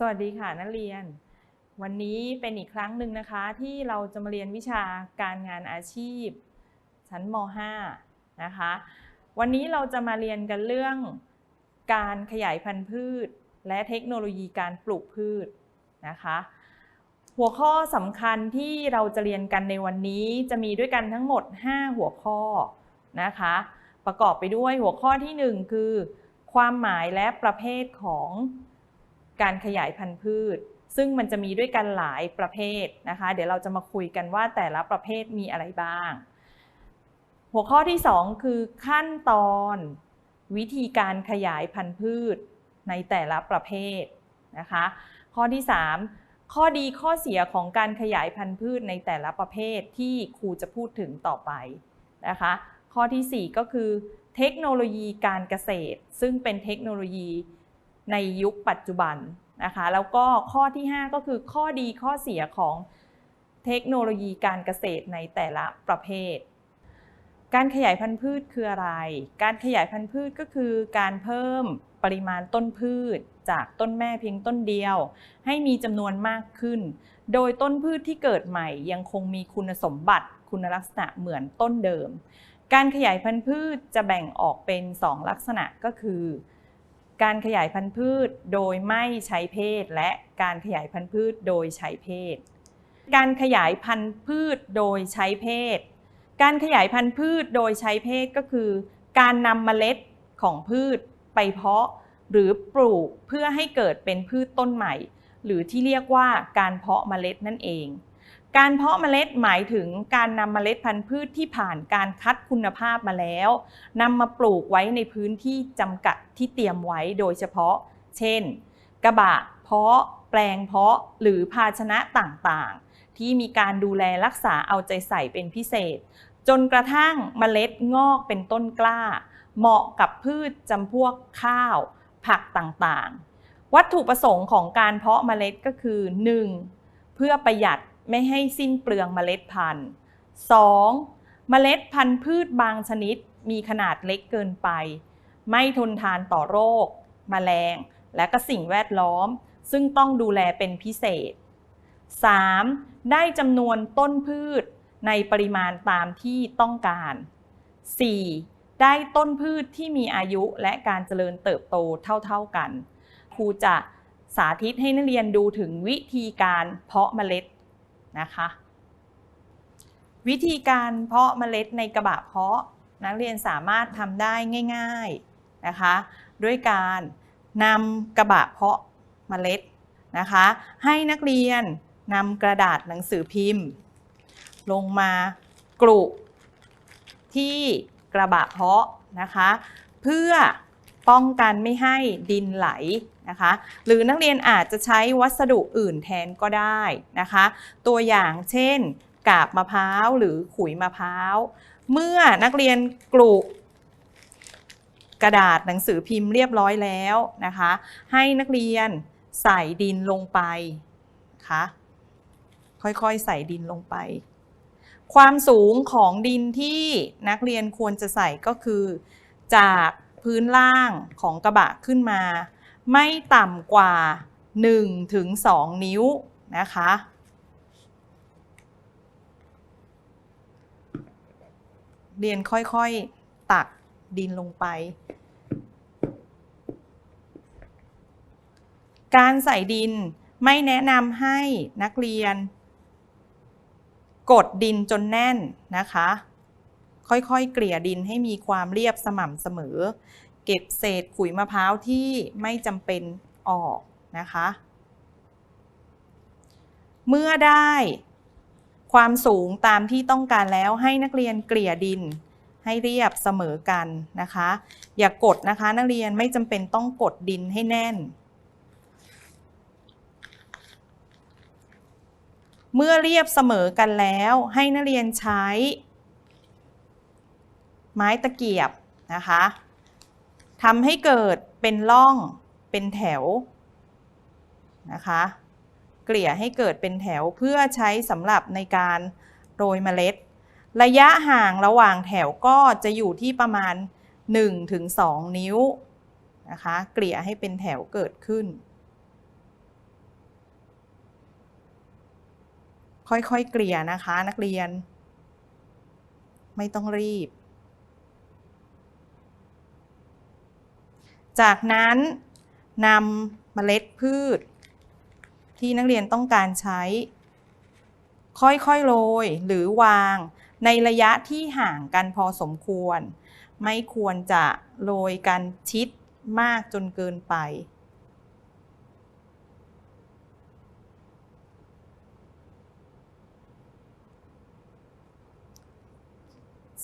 สวัสดีค่ะนักเรียน วันนี้เป็นอีกครั้งหนึ่งนะคะที่เราจะมาเรียนวิชาการงานอาชีพ ชั้นม .5 นะคะ วันนี้เราจะมาเรียนกันเรื่องการขยายพันธุ์พืช และเทคโนโลยีการปลูกพืชนะคะ หัวข้อสำคัญที่เราจะเรียนกันในวันนี้จะมีด้วยกันทั้งหมด 5 หัวข้อนะคะ ประกอบไปด้วยหัวข้อทีหนึ่1 คือ ความหมายและประเภทของ การขยายพันธุ์พืช ซึ่งมันจะมีด้วยกันหลายประเภทนะคะ เดี๋ยวเราจะมาคุยกันว่าแต่ละประเภทมีอะไรบ้าง หัวข้อที่ 2 คือขั้นตอนวิธีการขยายพันธุ์พืชในแต่ละประเภทนะคะ ข้อที่ 3 ข้อดีข้อเสียของการขยายพันธุ์พืชในแต่ละประเภทที่ครูจะพูดถึงต่อไปนะคะ ข้อทีสี่4 ก็คือ เทคโนโลยีการเกษตร ซึ่งเป็นเทคโนโลยี ในยุคปัจจุบันนะคะแล้วก็ข้อที่ 5 ก็คือข้อดีข้อเสียของเทคโนโลยีการเกษตรในแต่ละประเภท การขยายพันธุ์พืชคืออะไร การขยายพันธุ์พืชก็คือการเพิ่มปริมาณต้นพืช จากต้นแม่เพียงต้นเดียว ให้มีจำนวนมากขึ้น โดยต้นพืชที่เกิดใหม่ยังคงมีคุณสมบัติคุณลักษณะเหมือนต้นเดิม การขยายพันธุ์พืชจะแบ่งออกเป็น 2 ลักษณะก็คือ การขยายพันธุ์พืชโดยไม่ใช้เพศ และการขยายพันธุ์พืชโดยใช้เพศ การขยายพันธุ์พืชโดยใช้เพศ การขยายพันธุ์พืชโดยใช้เพศก็คือ การนำเมล็ดของพืชไปเพาะหรือปลูกเพื่อให้เกิดเป็นพืชต้นใหม่ หรือที่เรียกว่าการเพาะเมล็ดนั่นเอง การเพาะเมล็ดหมายถึงการนำเมล็ดพันธุ์พืชที่ผ่านการคัดคุณภาพมาแล้วนำมาปลูกไว้ในพื้นที่จำกัดที่เตรียมไว้โดยเฉพาะ เช่น กระบะเพาะ แปลงเพาะหรือภาชนะต่างๆ ที่มีการดูแลรักษาเอาใจใส่เป็นพิเศษ จนกระทั่งเมล็ดงอกเป็นต้นกล้า เหมาะกับพืชจำพวกข้าว ผักต่างๆ วัตถุประสงค์ของการเพาะเมล็ดก็คือ 1. เพื่อประหยัด ไม่ให้สิ้นเปลืองเมล็ดพันธุ์ 2. เมล็ดพันธุ์พืชบางชนิดมีขนาดเล็กเกินไป ไม่ทนทานต่อโรคแมลง และก็สิ่งแวดล้อม ซึ่งต้องดูแลเป็นพิเศษ 3. ได้จำนวนต้นพืชในปริมาณตามที่ต้องการ 4. ได้ต้นพืชที่มีอายุและการเจริญเติบโตเท่าๆกัน ครูจะสาธิตให้นักเรียนดูถึงวิธีการเพาะเมล็ด นะคะ วิธีการเพาะเมล็ดในกระบะเพาะนักเรียนสามารถทำได้ง่าย ๆนะคะ ด้วยการนำกระบะเพาะเมล็ดนะคะ ให้นักเรียนนำกระดาษหนังสือพิมพ์ ลงมากรุที่กระบะเพาะนะคะ เพื่อป้องกันไม่ให้ดินไหล นะคะ หรือนักเรียนอาจจะใช้วัสดุอื่นแทนก็ได้นะคะ ตัวอย่างเช่น กาบมะพร้าวหรือขุยมะพร้าว เมื่อนักเรียนกรุกกระดาษหนังสือพิมพ์เรียบร้อยแล้วนะคะ ให้นักเรียนใส่ดินลงไปคะค่อยๆใส่ดินลงไป ความสูงของดินที่นักเรียนควรจะใส่ก็คือ จากพื้นล่างของกระบะขึ้นมา ไม่ต่ำกว่า 1-2ถึงนิ้วนะคะเรียนค่อยๆตักดินลงไป การใส่ดินไม่แนะนำให้นักเรียน กดดินจนแน่นนะคะ ค่อยๆ เกลี่ยดินให้มีความเรียบสม่ำเสมอ เก็บเศษขุยมะพร้าวที่ไม่จำเป็นออกนะคะ เมื่อได้ความสูงตามที่ต้องการแล้วให้นักเรียนเกลี่ยดินให้เรียบเสมอกันนะคะ อย่ากกดนะคะนักเรียนไม่จำเป็นต้องกดดินให้แน่น เมื่อเรียบเสมอกันแล้วให้นักเรียนใช้ ไม้ตะเกียบนะคะ ทำให้เกิดเป็นร่องเป็นแถวนะคะ เกลี่ยให้เกิดเป็นแถวเพื่อใช้สำหรับในการโรยเมล็ด ระยะห่างระหว่างแถวก็จะอยู่ที่ประมาณ 1-2 นิ้วนะคะ เกลี่ยให้เป็นแถวเกิดขึ้น ค่อยๆ เกลี่ยนะคะนักเรียน ไม่ต้องรีบ จากนั้นนำเมล็ดพืช ที่นักเรียนต้องการใช้ ค่อยๆโรยหรือวางในระยะที่ห่างกันพอสมควร ไม่ควรจะโรยกันชิดมากจนเกินไป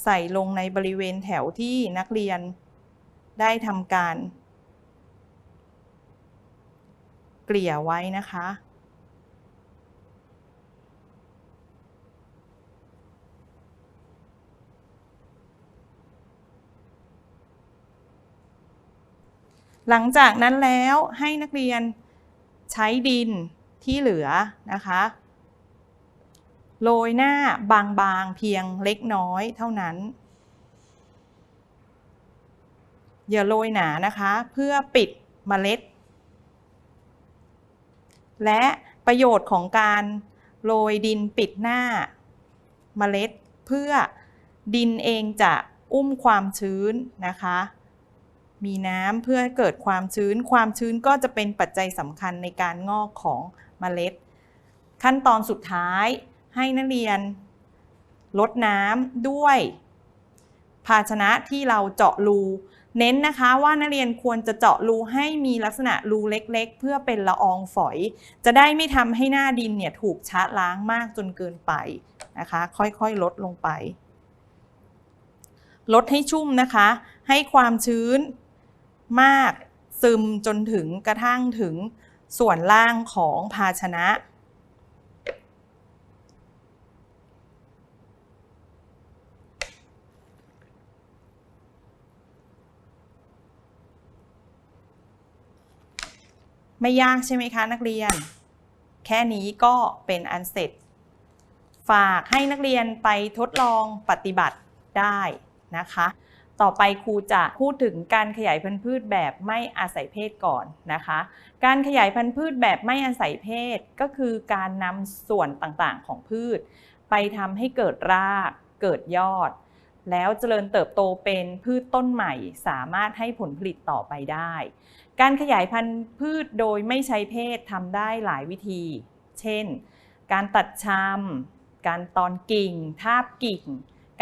ใส่ลงในบริเวณแถวที่นักเรียนได้ทำการ เกลี่ยไว้นะคะ หลังจากนั้นแล้วให้นักเรียนใช้ดินที่เหลือนะคะโรยหน้าบางๆเพียงเล็กน้อยเท่านั้น อย่าโรยหนานะคะ เพื่อปิดเมล็ด และประโยชน์ของการโรยดินปิดหน้าเมล็ด เพื่อดินเองจะอุ้มความชื้นนะคะ มีน้ำเพื่อเกิดความชื้น ความชื้นก็จะเป็นปัจจัยสำคัญในการงอกของเมล็ด ขั้นตอนสุดท้ายให้นักเรียนลดน้ำด้วย ภาชนะที่เราเจาะรู เน้นนะคะว่านักเรียนควรจะเจาะรูให้มีลักษณะรูเล็กๆ เพื่อเป็นละอองฝอย จะได้ไม่ทำให้หน้าดินเนี่ยถูกชะล้างมากจนเกินไปนะคะ ค่อยๆลดลงไป ลดให้ชุ่มนะคะ ให้ความชื้นมากซึมจนถึงกระทั่งถึงส่วนล่างของภาชนะ ไม่ยากใช่ไหมคะนักเรียน แค่นี้ก็เป็นอันเสร็จ ฝากให้นักเรียนไปทดลองปฏิบัติได้นะคะ ต่อไปครูจะพูดถึงการขยายพันธุ์พืชแบบไม่อาศัยเพศก่อนนะคะ การขยายพันธุ์พืชแบบไม่อาศัยเพศก็คือการนำส่วนต่างๆของพืช ไปทำให้เกิดราก เกิดยอด แล้วเจริญเติบโตเป็นพืชต้นใหม่ สามารถให้ผลผลิตต่อไปได้ การขยายพันธุ์พืชโดยไม่ใช้เพศทำได้หลายวิธี เช่น การตัดชำการตอนกิ่ง ทาบกิ่ง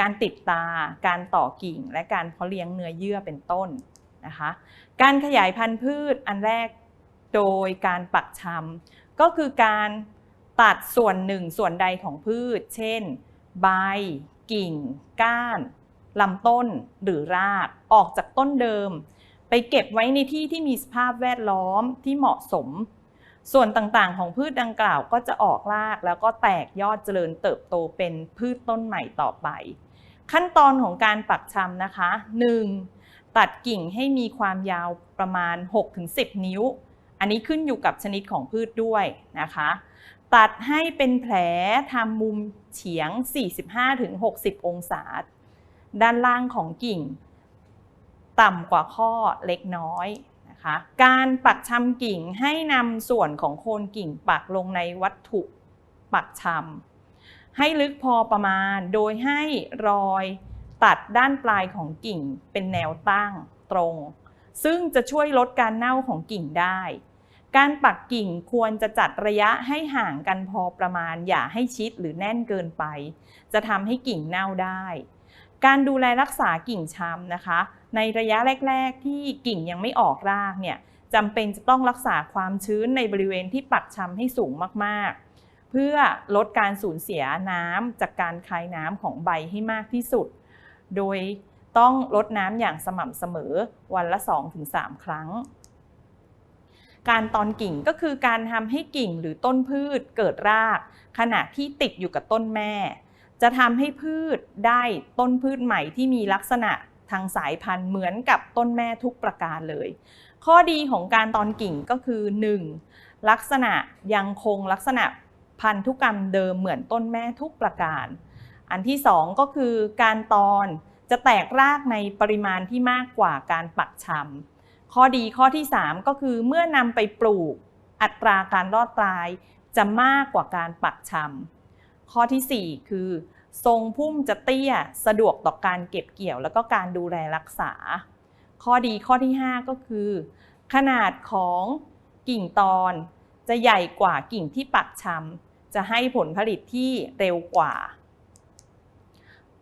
การติดตา การต่อกิ่ง และการเพาะเลี้ยงเนื้อเยื่อเป็นต้นนะคะ การขยายพันธุ์พืชอันแรกโดยการปักชำก็คือการตัดส่วนหนึ่งส่วนใดของพืช เช่น ใบ กิ่ง ก้านลำต้นหรือรากออกจากต้นเดิม ไปเก็บไว้ในที่ที่มีสภาพแวดล้อมที่เหมาะสม ส่วนต่างๆ ของพืชดังกล่าวก็จะออกรากแล้วก็แตกยอดเจริญเติบโตเป็นพืชต้นใหม่ต่อไป ขั้นตอนของการปักชำนะคะ 1. ตัดกิ่งให้มีความยาวประมาณ 6-10 นิ้ว อันนี้ขึ้นอยู่กับชนิดของพืชด้วยนะคะ ตัดให้เป็นแผลทำมุมเฉียง 45-60 องศา ด้านล่างของกิ่ง ต่ำกว่าข้อเล็กน้อยนะคะการปักชำกิ่งให้นำส่วนของโคนกิ่งปักลงในวัตถุปักชำให้ลึกพอประมาณโดยให้รอยตัดด้านปลายของกิ่งเป็นแนวตั้งตรง ซึ่งจะช่วยลดการเน่าของกิ่งได้ การปักกิ่งควรจะจัดระยะให้ห่างกันพอประมาณอย่าให้ชิดหรือแน่นเกินไป จะทำให้กิ่งเน่าได้ การดูแลรักษากิ่งช้ำนะคะ ในระยะแรก ๆ ที่กิ่งยังไม่ออกรากเนี่ยจำเป็นจะต้องรักษาความชื้นในบริเวณที่ปักชำให้สูงมากๆ เพื่อลดการสูญเสียน้ำจากการคายน้ำของใบให้มากที่สุด โดยต้องลดน้ำอย่างสม่ำเสมอวันละ 2-3 ครั้ง การตอนกิ่งก็คือการทำให้กิ่งหรือต้นพืชเกิดราก ขณะที่ติดอยู่กับต้นแม่ จะทำให้พืชได้ต้นพืชใหม่ที่มีลักษณะ ทางสายพันธุ์เหมือนกับต้นแม่ทุกประการเลย ข้อดีของการตอนกิ่งก็คือ 1. ลักษณะยังคงลักษณะพันธุกรรมเดิมเหมือนต้นแม่ทุกประการ อันที่ 2 ก็คือการตอนจะแตกรากในปริมาณที่มากกว่าการปักชำข้อดีข้อที่ 3 ก็คือเมื่อนำไปปลูกอัตราการรอดตายจะมากกว่าการปักชำข้อทีสี่4 คือ ทรงพุ่มจะเตี้ยสะดวกต่อการเก็บเกี่ยว แล้วก็การดูแลรักษา ข้อดีข้อที่ 5 ก็คือ ขนาดของกิ่งตอนจะใหญ่กว่ากิ่งที่ปักชำจะให้ผลผลิตที่เร็วกว่า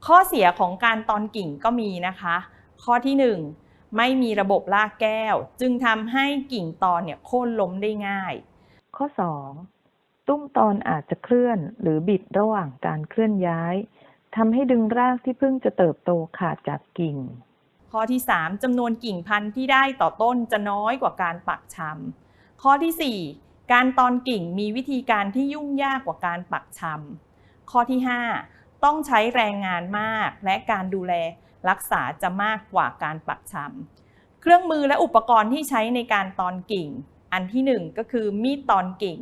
ข้อเสียของการตอนกิ่งก็มีนะคะ ข้อที่ 1 ไม่มีระบบรากแก้ว จึงทำให้กิ่งตอนเนี่ยโค่นล้มได้ง่าย ข้อ 2. ตุ้มตอนอาจจะเคลื่อนหรือบิดระหว่างการเคลื่อนย้ายทำให้ดึงรากที่เพิ่งจะเติบโตขาดจากกิ่ง ข้อที่ 3จำนวนกิ่งพันธุ์ที่ได้ต่อต้นจะน้อยกว่าการปักชำข้อทีสี่ 4 การตอนกิ่งมีวิธีการที่ยุ่งยากกว่าการปักชำข้อที่ 5 ต้องใช้แรงงานมากและการดูแลรักษาจะมากกว่าการปักชำเครื่องมือและอุปกรณ์ที่ใช้ในการตอนกิ่ง อันที่ 1 ก็คือมีดตอนกิ่ง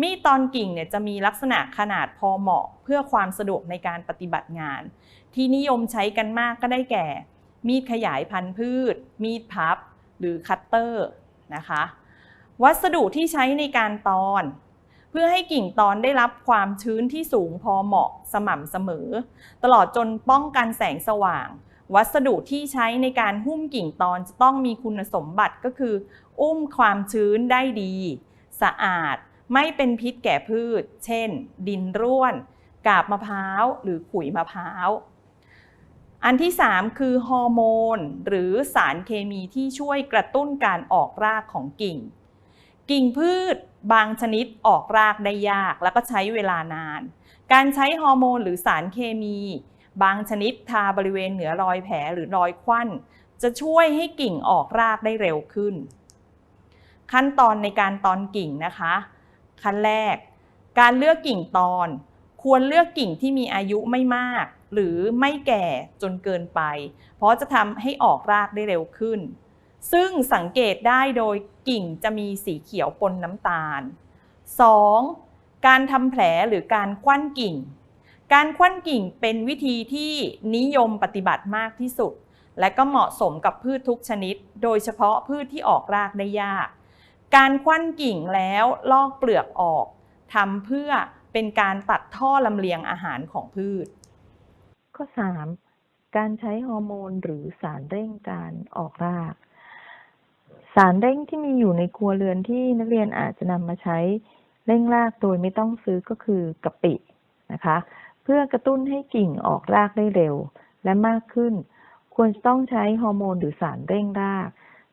มีดตอนกิ่งเนี่ยจะมีลักษณะขนาดพอเหมาะเพื่อความสะดวกในการปฏิบัติงาน ที่นิยมใช้กันมากก็ได้แก่ มีดขยายพันธุ์พืช มีดพับ หรือคัตเตอร์นะคะ วัสดุที่ใช้ในการตอน เพื่อให้กิ่งตอนได้รับความชื้นที่สูงพอเหมาะสม่ำเสมอ ตลอดจนป้องกันแสงสว่าง วัสดุที่ใช้ในการหุ้มกิ่งตอนจะต้องมีคุณสมบัติก็คือ อุ้มความชื้นได้ดี สะอาด ไม่เป็นพิษแก่พืช เช่น ดินร่วน กาบมะพร้าวหรือขุยมะพร้าว อันที่ 3 คือฮอร์โมน หรือสารเคมีที่ช่วยกระตุ้นการออกรากของกิ่ง กิ่งพืชบางชนิดออกรากได้ยากแล้วก็ใช้เวลานาน การใช้ฮอร์โมนหรือสารเคมี บางชนิดทาบริเวณเหนือรอยแผลหรือรอยควัน จะช่วยให้กิ่งออกรากได้เร็วขึ้น ขั้นตอนในการตอนกิ่งนะคะ ขั้นแรก การเลือกกิ่งตอน ควรเลือกกิ่งที่มีอายุไม่มาก หรือไม่แก่จนเกินไป เพราะจะทำให้ออกรากได้เร็วขึ้น ซึ่งสังเกตได้โดยกิ่งจะมีสีเขียวปนน้ำตาล 2. การทำแผลหรือการคว้นกิ่ง การคว้นกิ่งเป็นวิธีที่นิยมปฏิบัติมากที่สุด และก็เหมาะสมกับพืชทุกชนิด โดยเฉพาะพืชที่ออกรากได้ยาก การคว้นกิ่งแล้วลอกเปลือกออกทำเพื่อเป็นการตัดท่อลำเลียงอาหารของพืช ข้อ 3. การใช้ฮอร์โมนหรือสารเร่งการออกราก สารเร่งที่มีอยู่ในครัวเรือนที่นักเรียนอาจจะนำมาใช้เร่งรากโดยไม่ต้องซื้อก็คือกะปินะคะ เพื่อกระตุ้นให้กิ่งออกรากได้เร็วและมากขึ้น ควรต้องใช้ฮอร์โมนหรือสารเร่งราก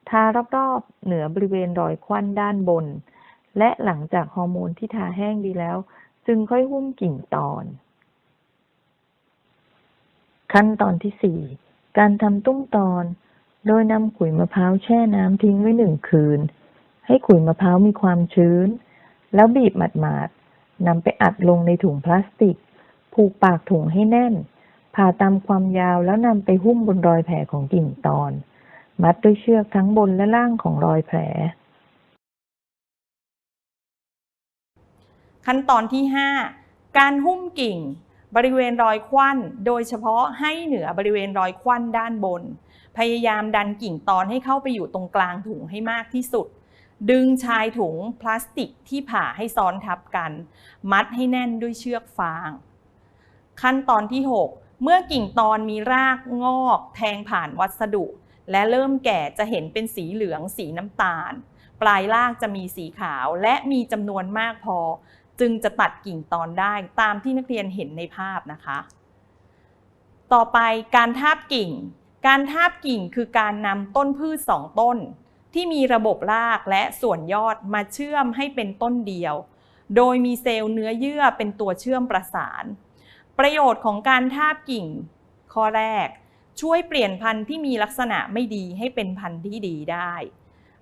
ทารอบๆเหนือบริเวณรอยควันด้านบน และหลังจากฮอร์โมนที่ทาแห้งดีแล้ว จึงค่อยหุ้มกิ่งตอน ขั้นตอนที่ 4 การทำตุ้มตอน โดยนำขุยมะพร้าวแช่น้ำทิ้งไว้หนึ่งคืน ให้ขุยมะพร้าวมีความชื้น แล้วบีบหมาดๆนำไปอัดลงในถุงพลาสติก ผูกปากถุงให้แน่น ผ่าตามความยาวแล้วนำไปหุ้มบนรอยแผลของกิ่งตอน มัดด้วยเชือกทั้งบนและล่างของรอยแผล ขั้นตอนที่ 5 การหุ้มกิ่ง บริเวณรอยควันโดยเฉพาะให้เหนือบริเวณรอยควันด้านบน พยายามดันกิ่งตอนให้เข้าไปอยู่ตรงกลางถุงให้มากที่สุด ดึงชายถุงพลาสติกที่ผ่าให้ซ้อนทับกัน มัดให้แน่นด้วยเชือกฟาง ขั้นตอนที่ 6 เมื่อกิ่งตอนมีรากงอก แทงผ่านวัสดุ และเริ่มแก่จะเห็นเป็นสีเหลืองสีน้ำตาล ปลายรากจะมีสีขาวและมีจำนวนมากพอ จึงจะตัดกิ่งตอนได้ตามที่นักเรียนเห็นในภาพนะคะ ต่อไปการทาบกิ่ง การทาบกิ่งคือการนำต้นพืชสองต้น ที่มีระบบรากและส่วนยอดมาเชื่อมให้เป็นต้นเดียว โดยมีเซลล์เนื้อเยื่อเป็นตัวเชื่อมประสาน ประโยชน์ของการทาบกิ่ง ข้อแรก ช่วยเปลี่ยนพันธุ์ที่มีลักษณะไม่ดีให้เป็นพันธุ์ที่ดีได้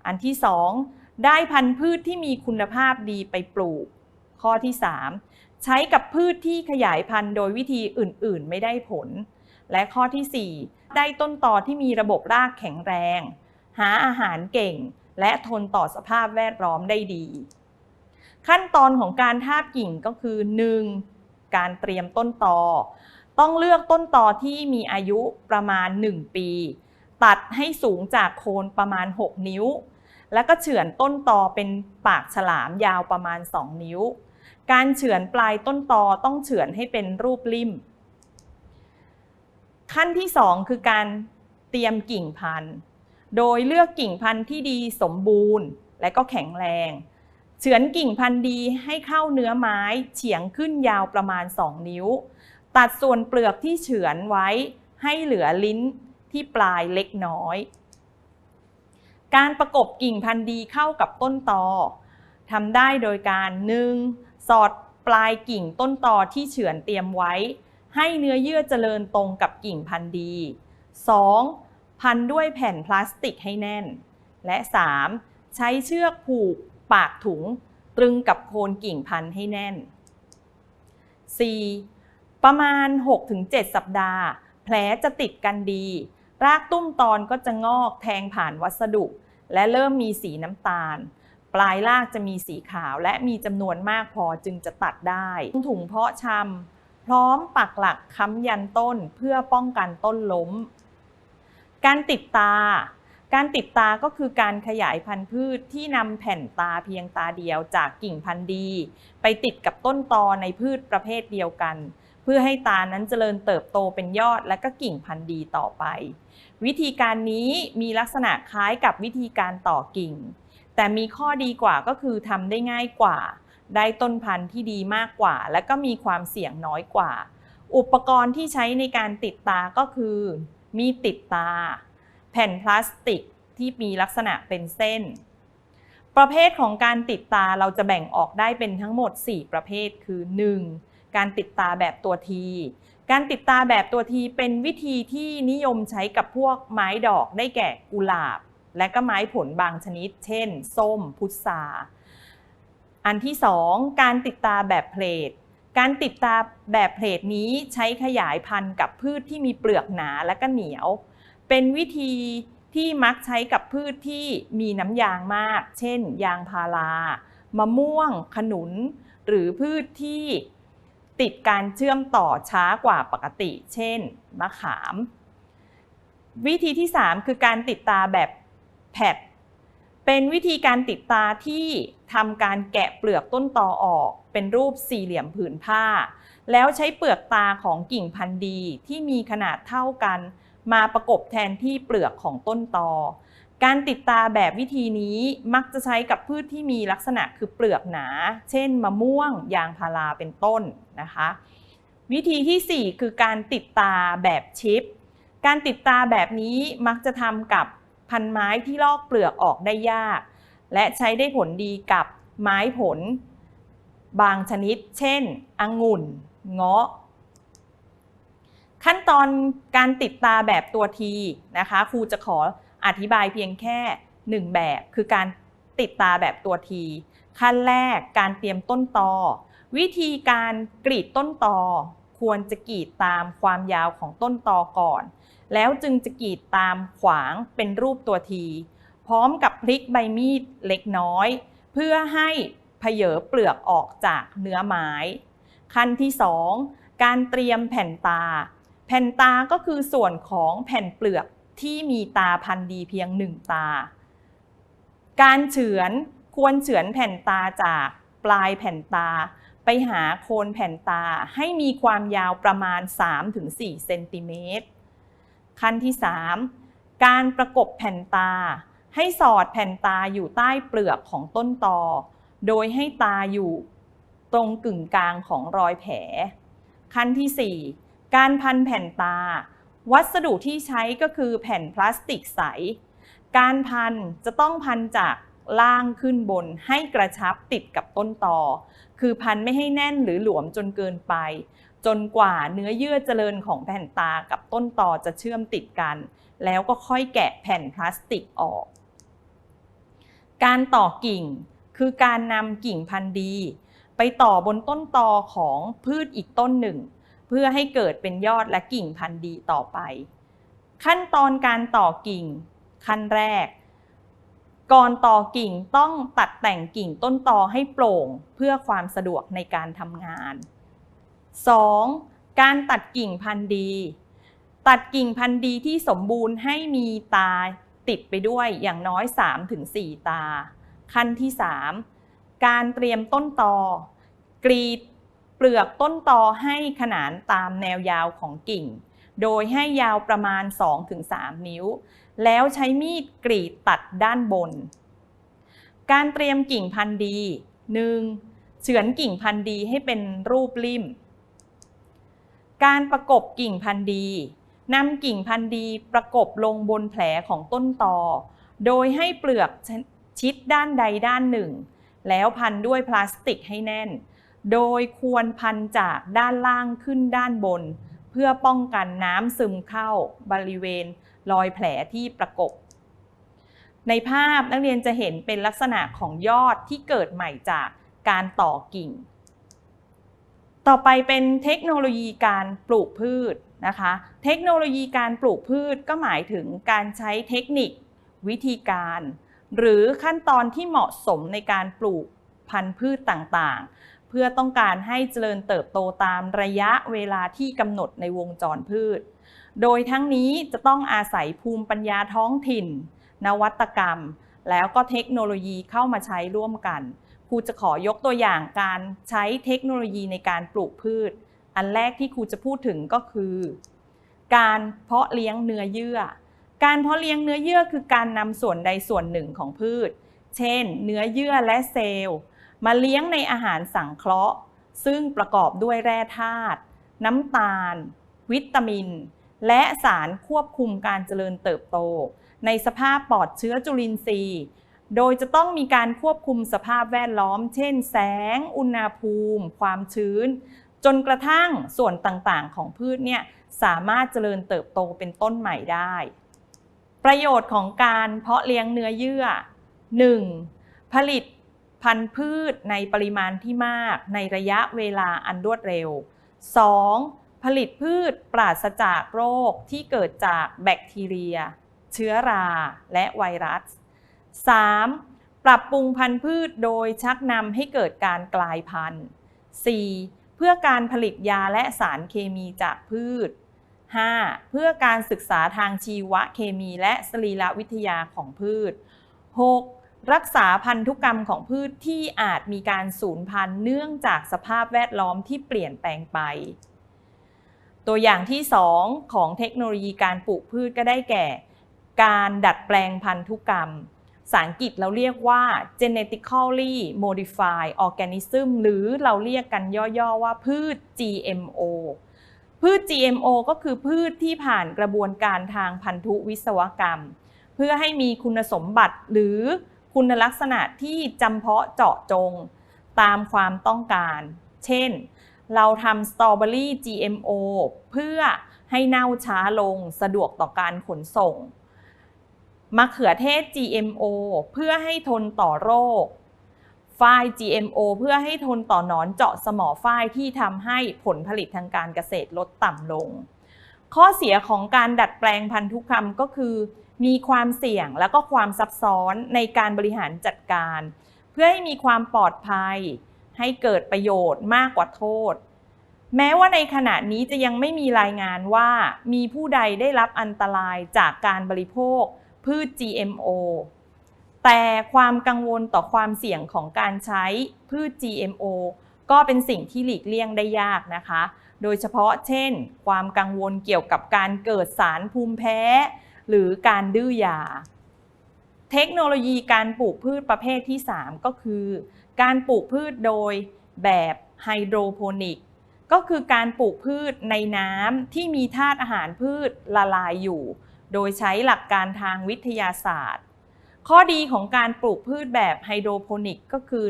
อันที่สองได้พันธุ์พืชที่มีคุณภาพดีไปปลูก ข้อที่ 3 ใช้กับพืชที่ขยายพันธุ์โดยวิธีอื่น ๆ ไม่ได้ผล และข้อที่ 4 ได้ต้นตอที่มีระบบรากแข็งแรง หาอาหารเก่ง และทนต่อสภาพแวดล้อมได้ดี ขั้นตอนของการทาบกิ่งก็คือ 1. การเตรียมต้นตอ ต้องเลือกต้นตอที่มีอายุประมาณ 1 ปี ตัดให้สูงจากโคนประมาณ 6 นิ้ว แล้วก็เฉือนต้นตอเป็นปากฉลามยาวประมาณ 2 นิ้ว การเฉือนปลายต้นตอต้องเฉือนให้เป็นรูปลิ่ม ขั้นที่ 2 คือการเตรียมกิ่งพันธุ์ โดยเลือกกิ่งพันธุ์ที่ดีสมบูรณ์และก็แข็งแรงเฉือนกิ่งพันธุ์ดีให้เข้าเนื้อไม้เฉียงขึ้นยาวประมาณ 2 นิ้ว ตัดส่วนเปลือกที่เฉือนไว้ให้เหลือลิ้นที่ปลายเล็กน้อย การประกบกิ่งพันธุ์ดีเข้ากับต้นตอทำได้โดยการ 1. สอดปลายกิ่งต้นตอที่เฉือนเตรียมไว้ ให้เนื้อเยื่อเจริญตรงกับกิ่งพันธุ์ดี 2. พันด้วยแผ่นพลาสติกให้แน่น และ 3. ใช้เชือกผูกปากถุง ตรึงกับโคนกิ่งพันธุ์ให้แน่น 4. ประมาณ 6-7 สัปดาห์ แผลจะติดกันดี รากตุ้มตอนก็จะงอกแทงผ่านวัสดุ และเริ่มมีสีน้ำตาล ปลายรากจะมีสีขาวและมีจำนวนมากพอจึงจะตัดได้ถุงเพาะชำพร้อมปักหลักค้ำยันต้นเพื่อป้องกันต้นล้ม การติดตา การติดตาก็คือการขยายพันธุ์พืชที่นำแผ่นตาเพียงตาเดียวจากกิ่งพันธุ์ดี ไปติดกับต้นตอในพืชประเภทเดียวกัน เพื่อให้ตานั้นเจริญเติบโตเป็นยอดและก็กิ่งพันธุ์ดีต่อไป วิธีการนี้มีลักษณะคล้ายกับวิธีการต่อกิ่ง แต่มีข้อดีกว่าก็คือทำได้ง่ายกว่า ได้ต้นพันธุ์ที่ดีมากกว่า และก็มีความเสี่ยงน้อยกว่า อุปกรณ์ที่ใช้ในการติดตาก็คือ มีติดตา แผ่นพลาสติกที่มีลักษณะเป็นเส้น ประเภทของการติดตาเราจะแบ่งออกได้เป็นทั้งหมด 4 ประเภทคือ 1. การติดตาแบบตัวทีการติดตาแบบตัวทีเป็นวิธีที่นิยมใช้กับพวกไม้ดอกได้แก่กุหลาบ และก็ไม้ผลบางชนิด เช่น ส้ม พุทราอันที่ 2 การติดตาแบบเพลทการติดตาแบบเพลทนี้ใช้ขยายพันธุ์กับพืชที่มีเปลือกหนาและก็เหนียว เป็นวิธีที่มักใช้กับพืชที่มีน้ำยางมาก เช่น ยางพารามะม่วง ขนุน หรือพืชที่ ติดการเชื่อมต่อช้ากว่าปกติ เช่น มะขาม วิธีที่ 3 คือการติดตาแบบแผดเป็นวิธีการติดตาที่ทำการแกะเปลือกต้นตอออก เป็นรูปสี่เหลี่ยมผืนผ้า แล้วใช้เปลือกตาของกิ่งพันธุ์ดีที่มีขนาดเท่ากัน มาประกบแทนที่เปลือกของต้นตอ การติดตาแบบวิธีนี้มักจะใช้กับพืชที่มีลักษณะคือเปลือกหนา เช่น มะม่วง ยางพาราเป็นต้นนะคะ วิธีที่ 4 คือการติดตาแบบชิป การติดตาแบบนี้มักจะทำกับพันไม้ที่ลอกเปลือกออกได้ยาก และใช้ได้ผลดีกับไม้ผล บางชนิด เช่น องุ่น เงาะขั้นตอนการติดตาแบบตัวทีนะคะครูจะขอ อธิบายเพียงแค่หนึ่งแบบ คือการติดตาแบบตัวที ขั้นแรกการเตรียมต้นตอ วิธีการกรีดต้นตอ ควรจะกรีดตามความยาวของต้นตอก่อน แล้วจึงจะกรีดตามขวางเป็นรูปตัวที พร้อมกับพลิกใบมีดเล็กน้อย เพื่อให้เพเยอเปลือกออกจากเนื้อไม้ ขั้นที่ 2 การเตรียมแผ่นตา แผ่นตาก็คือส่วนของแผ่นเปลือก ที่มีตาพันดีเพียงหนึ่งตา การเฉือนควรเฉือนแผ่นตาจากปลายแผ่นตา ไปหาโคนแผ่นตาให้มีความยาวประมาณ 3-4 เซนติเมตร ขั้นที่ 3 การประกบแผ่นตา ให้สอดแผ่นตาอยู่ใต้เปลือกของต้นตอ โดยให้ตาอยู่ตรงกึ่งกลางของรอยแผล ขั้นที่ 4 การพันแผ่นตา วัสดุที่ใช้ก็คือแผ่นพลาสติกใส การพันจะต้องพันจากล่างขึ้นบนให้กระชับติดกับต้นตอ คือพันไม่ให้แน่นหรือหลวมจนเกินไป จนกว่าเนื้อเยื่อเจริญของแผ่นตากับต้นตอจะเชื่อมติดกัน แล้วก็ค่อยแกะแผ่นพลาสติกออก การต่อกิ่งคือการนำกิ่งพันธุ์ดี ไปต่อบนต้นตอของพืชอีกต้นหนึ่ง พื่อให้เกิดเป็นยอดและกิ่งพันธุ์ดีต่อไป ขั้นตอนการต่อกิ่ง ขั้นแรก ก่อนต่อกิ่งต้องตัดแต่งกิ่งต้นตอให้โปร่งเพื่อความสะดวกในการทำงาน 2. การตัดกิ่งพันธุ์ดี ตัดกิ่งพันธุ์ดีที่สมบูรณ์ให้มีตาติดไปด้วยอย่างน้อย 3-4 ตา ขั้นที่ 3 การเตรียมต้นตอกรีด ลือกต้นตอให้ขนานตามแนวยาวของกิ่ง โดยให้ยาวประมาณ 2-3 นิ้ว แล้วใช้มีดกรีดตัดด้านบน การเตรียมกิ่งพันธุ์ดี 1. เฉือนกิ่งพันธุ์ดีให้เป็นรูปลิ่ม การประกบกิ่งพันธุ์ดีนำกิ่งพันธุ์ดีประกบลงบนแผลของต้นตอ โดยให้เปลือกชิดด้านใดด้านหนึ่ง แล้วพันด้วยพลาสติกให้แน่น โดยควรพันจากด้านล่างขึ้นด้านบน เพื่อป้องกันน้ำซึมเข้าบริเวณรอยแผลที่ประกบ ในภาพนักเรียนจะเห็นเป็นลักษณะของยอดที่เกิดใหม่จากการต่อกิ่ง ต่อไปเป็นเทคโนโลยีการปลูกพืชนะคะ เทคโนโลยีการปลูกพืชก็หมายถึงการใช้เทคนิค วิธีการ หรือขั้นตอนที่เหมาะสมในการปลูกพันธุ์พืชต่างๆ พื่อต้องการให้เจริญเติบโตตามระยะเวลาที่กำหนดในวงจรพืช โดยทั้งนี้จะต้องอาศัยภูมิปัญญาท้องถิ่น นวัตกรรม แล้วก็เทคโนโลยีเข้ามาใช้ร่วมกันครูจะขอยกตัวอย่างการใช้เทคโนโลยีในการปลูกพืช อันแรกที่ครูจะพูดถึงก็คือ การเพาะเลี้ยงเนื้อเยื่อ การเพาะเลี้ยงเนื้อเยื่อคือการนำส่วนใดส่วนหนึ่งของพืช เช่น เนื้อเยื่อและเซลล์ มาเลี้ยงในอาหารสังเคราะห์ ซึ่งประกอบด้วยแร่ธาตุน้ำตาล วิตามิน และสารควบคุมการเจริญเติบโต ในสภาพปลอดเชื้อจุลินทรีย์ โดยจะต้องมีการควบคุมสภาพแวดล้อม เช่น แสง อุณหภูมิ ความชื้น จนกระทั่งส่วนต่างๆ ของพืชเนี่ยสามารถเจริญเติบโตเป็นต้นใหม่ได้ ประโยชน์ของการเพาะเลี้ยงเนื้อเยื่อ 1. ผลิต พันธุ์พืชในปริมาณที่มากในระยะเวลาอันรวดเร็ว 2. ผลิตพืชปราศจากโรคที่เกิดจากแบคทีเรีย เชื้อราและไวรัส 3. ปรับปรุงพันธุ์พืชโดยชักนำให้เกิดการกลายพันธุ์ 4. เพื่อการผลิตยาและสารเคมีจากพืช 5. เพื่อการศึกษาทางชีวเคมีและสรีรวิทยาของพืช 6. รักษาพันธุกรรมของพืชที่อาจมีการสูญพันธุ์เนื่องจากสภาพแวดล้อมที่เปลี่ยนแปลงไป ตัวอย่างที่ 2 ของเทคโนโลยีการปลูกพืชก็ได้แก่ การดัดแปลงพันธุกรรมภาษาอังกฤษเราเรียกว่า genetically modified organism หรือเราเรียกกันย่อๆว่าพืช GMO พืช GMO ก็คือพืชที่ผ่านกระบวนการทางพันธุวิศวกรรม เพื่อให้มีคุณสมบัติหรือ คุณลักษณะที่จำเพาะเจาะจงตามความต้องการ เช่น เราทำสตรอเบอรี่ GMO เพื่อให้เน่าช้าลงสะดวกต่อการขนส่ง มะเขือเทศ GMO เพื่อให้ทนต่อโรค ฝ้าย GMO เพื่อให้ทนต่อหนอนเจาะสมอฝ้ายที่ทำให้ผลผลิตทางการเกษตรลดต่ำลง ข้อเสียของการดัดแปลงพันธุกรรมก็คือ มีความเสี่ยงและก็ความซับซ้อนในการบริหารจัดการ เพื่อให้มีความปลอดภัย ให้เกิดประโยชน์มากกว่าโทษ แม้ว่าในขณะนี้จะยังไม่มีรายงานว่ามีผู้ใดได้รับอันตรายจากการบริโภค พืช GMO แต่ความกังวลต่อความเสี่ยงของการใช้พืช GMO ก็เป็นสิ่งที่หลีกเลี่ยงได้ยากนะคะ โดยเฉพาะเช่น ความกังวลเกี่ยวกับการเกิดสารภูมิแพ้ หรือการดื้อยา เทคโนโลยีการปลูกพืชประเภทที่ 3 ก็คือ การปลูกพืชโดยแบบไฮโดรโปนิกก็คือการปลูกพืชในน้ำที่มีธาตุอาหารพืชละลายอยู่ โดยใช้หลักการทางวิทยาศาสตร์ ข้อดีของการปลูกพืชแบบไฮโดรโปนิกก็คือ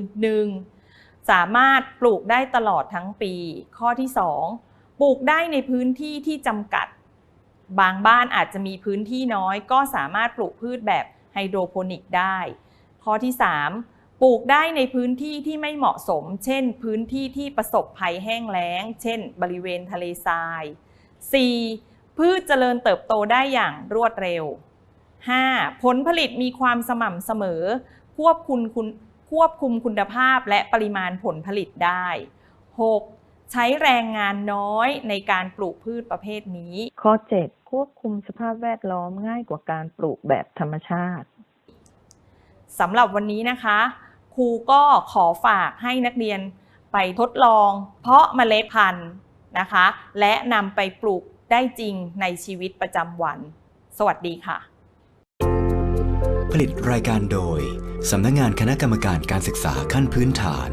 1. สามารถปลูกได้ตลอดทั้งปี ข้อที่ 2. ปลูกได้ในพื้นที่ที่จำกัด บางบ้านอาจจะมีพื้นที่น้อยก็สามารถปลูกพืชแบบไฮโดรโปนิกได้ ข้อที่ 3. ปลูกได้ในพื้นที่ที่ไม่เหมาะสม เช่น พื้นที่ที่ประสบภัยแห้งแล้ง เช่น บริเวณทะเลทราย 4. พืชเจริญเติบโตได้อย่างรวดเร็ว 5. ผลผลิตมีความสม่ำเสมอ ควบคุมคุณควบคุมคุณภาพและปริมาณผลผลิตได้ 6. ใช้แรงงานน้อยในการปลูกพืชประเภทนี้ ข้อ 7 ควบคุมสภาพแวดล้อมง่ายกว่าการปลูกแบบธรรมชาติสำหรับวันนี้นะคะ ครูก็ขอฝากให้นักเรียนไปทดลอง เพาะเมล็ดพันธุ์นะคะ และนำไปปลูกได้จริงในชีวิตประจำวัน สวัสดีค่ะ ผลิตรายการโดยสำนักงานคณะกรรมการการศึกษาขั้นพื้นฐาน